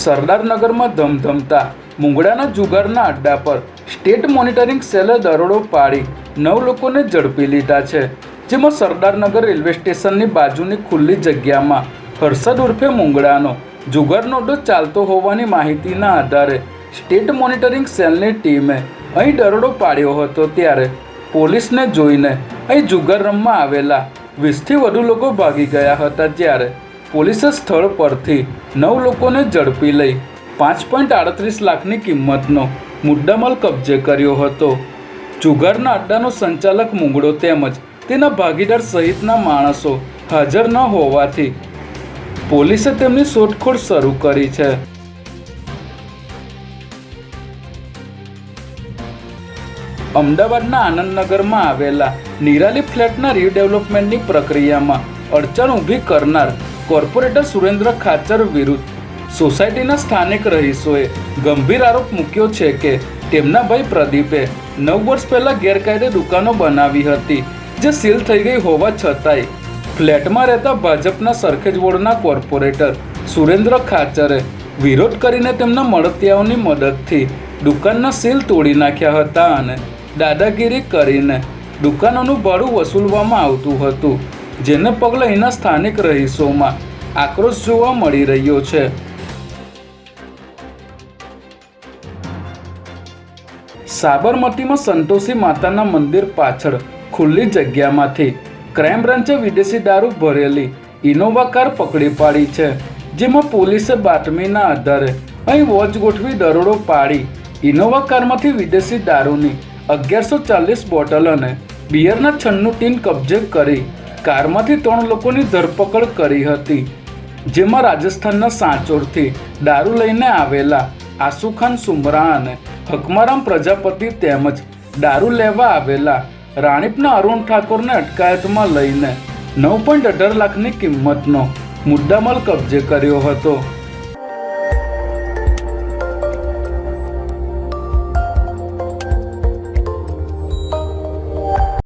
સરદારનગરમાં ધમધમતા મુંગડાના જુગારના અડ્ડા પર state monitoring સેલે દરોડો પાડી નવ લોકોને ઝડપી લીધા છે, જેમાં સરદારનગર રેલવે સ્ટેશનની બાજુની ખુલ્લી જગ્યામાં હર્ષદ ઉર્ફે મુંગડાનો જુગારનો અડ્ડો ચાલતો હોવાની માહિતીના આધારે સ્ટેટ મોનિટરિંગ સેલની ટીમે અહીં દરોડો પાડ્યો હતો ત્યારે પોલીસને જોઈને અહીં જુગાર રમવા આવેલા વીસથી વધુ લોકો ભાગી ગયા હતા જ્યારે પોલીસે સ્થળ પરથી નવ લોકોને ઝડપી લઈ પાંચ પોઈન્ટ આડત્રીસ લાખની કિંમતનો મુદ્દામાલ કબજે કર્યો હતો. જુગારના અડ્ડાનો સંચાલક મુંગડો તેમજ તેના ભાગીદાર સહિતના માણસો હાજર ન હોવાથી પોલીસે તેમની શોધખોળ શરૂ કરી છે. અમદાવાદના આનંદનગરમાં આવેલા નિરાલી ફ્લેટના રીડેવલપમેન્ટની પ્રક્રિયામાં અડચણ ઊભી કરનાર કોર્પોરેટર સુરેન્દ્ર ખાચર વિરુદ્ધ સોસાયટીના સ્થાનિક રહીશોએ ગંભીર આરોપ મૂક્યો છે કે તેમના ભાઈ પ્રદીપે નવ વર્ષ પહેલાં ગેરકાયદે દુકાનો બનાવી હતી, જે સીલ થઈ ગઈ હોવા છતાંય ફ્લેટમાં રહેતા ભાજપના સરખેજ વોર્ડના કોર્પોરેટર સુરેન્દ્ર ખાચરે વિરોધ કરીને તેમના મળતિયાઓની મદદથી દુકાનના સીલ તોડી નાખ્યા હતા અને દાદાગીરી કરીને દુકાનોનું ભાડું વસૂલવામાં આવતું હતું. જેને પગલે અહીંના સ્થાનિક રહીશોમાં આક્રોશ જોવા મળી રહ્યો છે. સાબરમતીમાં સંતોષી માતાના મંદિર પાછળ ખુલ્લી જગ્યામાંથી ક્રાઇમ બ્રાન્ચે વિદેશી દારૂ ભરેલી ઇનોવા કાર પકડી પાડી છે, જેમાં પોલીસે બાતમીના આધારે અહીં વોચ ગોઠવી દરોડો પાડી ઇનોવા કારમાંથી વિદેશી દારૂની અગિયારસો ચાલીસ બોટલ અને બિયરના છન્નું ટીન કબજે કરી કારમાંથી ત્રણ લોકોની ધરપકડ કરી હતી, જેમાં રાજસ્થાનના સાંચોરથી દારૂ લઈને આવેલા આસુખાન સુમરા અને હકમારામ પ્રજાપતિ તેમજ દારૂ લેવા આવેલા રાણીપના અરુણ ઠાકોરને અટકાયતમાં લઈને નવ પોઈન્ટ અઢાર લાખની કિંમતનો મુદ્દામાલ કબજે કર્યો હતો.